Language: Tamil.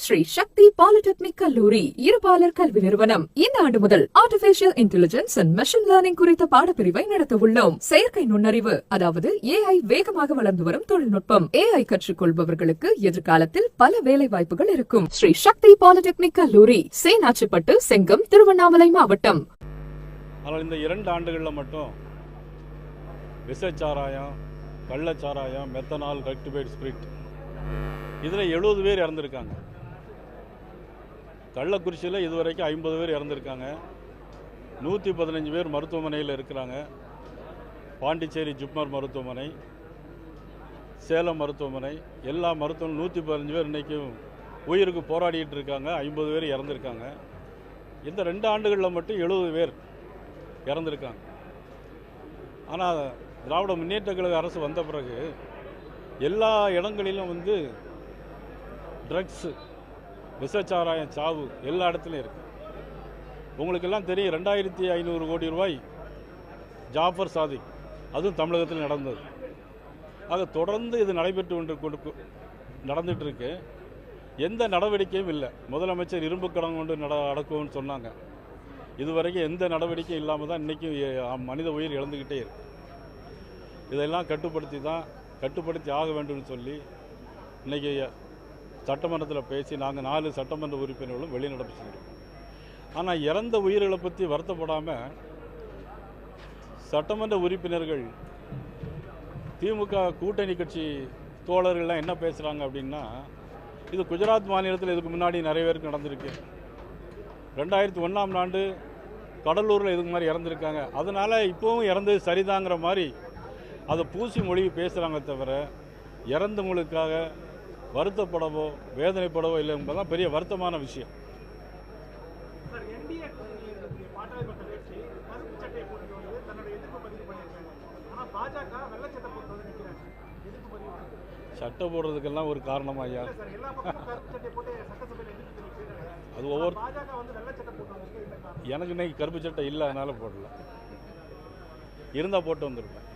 ஸ்ரீ சக்தி பாலிடெக்னிக் கல்லூரி இருபாலர் கல்வி நிறுவனம். இந்த ஆண்டு முதல் artificial intelligence and machine learning குறித்த பாடப்பிரிவை நடத்த உள்ளோம். செயற்கை நுண்ணறிவு அதாவது ஏஐ வேகமாக வளர்ந்து வரும் தொழில்நுட்பம். ஏஐ கற்றுக்கொள்பவர்களுக்கு எதிர்காலத்தில் பல வேலை வாய்ப்புகள் இருக்கும். ஸ்ரீ சக்தி பாலிடெக்னிக் கல்லூரி சேனாச்சிப்பட்டு செங்கம் திருவண்ணாமலை மாவட்டம். ஆனால் இந்த இரண்டு ஆண்டுகளில் மட்டும் விஷச்சாராயம் கள்ளச்சாராயம் மெத்தனால் ரெக்டிபைட் ஸ்பிரிட் இதில் எழுபது பேர் இறந்துருக்காங்க. கள்ளக்குறிச்சியில் இதுவரைக்கும் ஐம்பது பேர் இறந்துருக்காங்க. நூற்றி பதினஞ்சு பேர் மருத்துவமனையில் இருக்கிறாங்க. பாண்டிச்சேரி ஜிப்மர் மருத்துவமனை சேலம் மருத்துவமனை எல்லா மருத்துவம் நூற்றி பதினஞ்சு பேர் இன்றைக்கும் உயிருக்கு போராடிட்டு இருக்காங்க. ஐம்பது பேர் இறந்துருக்காங்க. இந்த ரெண்டு ஆண்டுகளில் மட்டும் எழுபது பேர் இறந்துருக்காங்க. ஆனால் திராவிட முன்னேற்ற கழக அரசு வந்த பிறகு எல்லா இடங்களிலும் வந்து ட்ரக்ஸு விஷச்சாராயம் சாவு எல்லா இடத்துலையும் இருக்குது உங்களுக்கெல்லாம் தெரியும் ரெண்டாயிரத்தி ஐநூறு கோடி ரூபாய் ஜாஃபர் சாதிக் அதுவும் தமிழகத்தில் நடந்தது. ஆக தொடர்ந்து இது நடைபெற்று கொண்டு கொடுக்கும் நடந்துட்டு இருக்கு. எந்த நடவடிக்கையும் இல்லை. முதலமைச்சர் இரும்பு கடன் கொண்டு நட நடக்கும்னு சொன்னாங்க. இதுவரைக்கும் எந்த நடவடிக்கையும் இல்லாமல் தான் இன்றைக்கும் மனித உயிர் இழந்துக்கிட்டே இருக்கு. இதெல்லாம் கட்டுப்படுத்தி தான் கட்டுப்படுத்தி ஆக வேண்டும்னு சொல்லி இன்றைக்கி சட்டமன்றத்தில் பேசி நாங்கள் நாலு சட்டமன்ற உறுப்பினர்களும் வெளிநடப்பு செஞ்சுருக்கோம் ஆனால் இறந்த உயிர்களை பற்றி வருத்தப்படாமல் சட்டமன்ற உறுப்பினர்கள் திமுக கூட்டணி கட்சி தோழர்கள்லாம் என்ன பேசுகிறாங்க அப்படின்னா இது குஜராத் மாநிலத்தில் இதுக்கு முன்னாடி நிறைய பேருக்கு நடந்திருக்கு. ரெண்டாயிரத்தி ஒன்றாம் ஆண்டு கடலூரில் இதுக்கு மாதிரி இறந்துருக்காங்க. அதனால் இப்போவும் இறந்தது சரிதாங்கிற மாதிரி அதை பூசி மொழி பேசுகிறாங்க தவிர இறந்தவங்களுக்காக வருத்தப்படவோ வேதனைப்படவோ இல்லை என்பதுதான் பெரிய வருத்தமான விஷயம். சட்டை போடுறதுக்கெல்லாம் ஒரு காரணம் ஐயா? அது ஒவ்வொரு எனக்கு இன்னைக்கு கருப்பு சட்டை இல்லை அதனால் போடல. இருந்தால் போட்டு வந்திருப்பேன்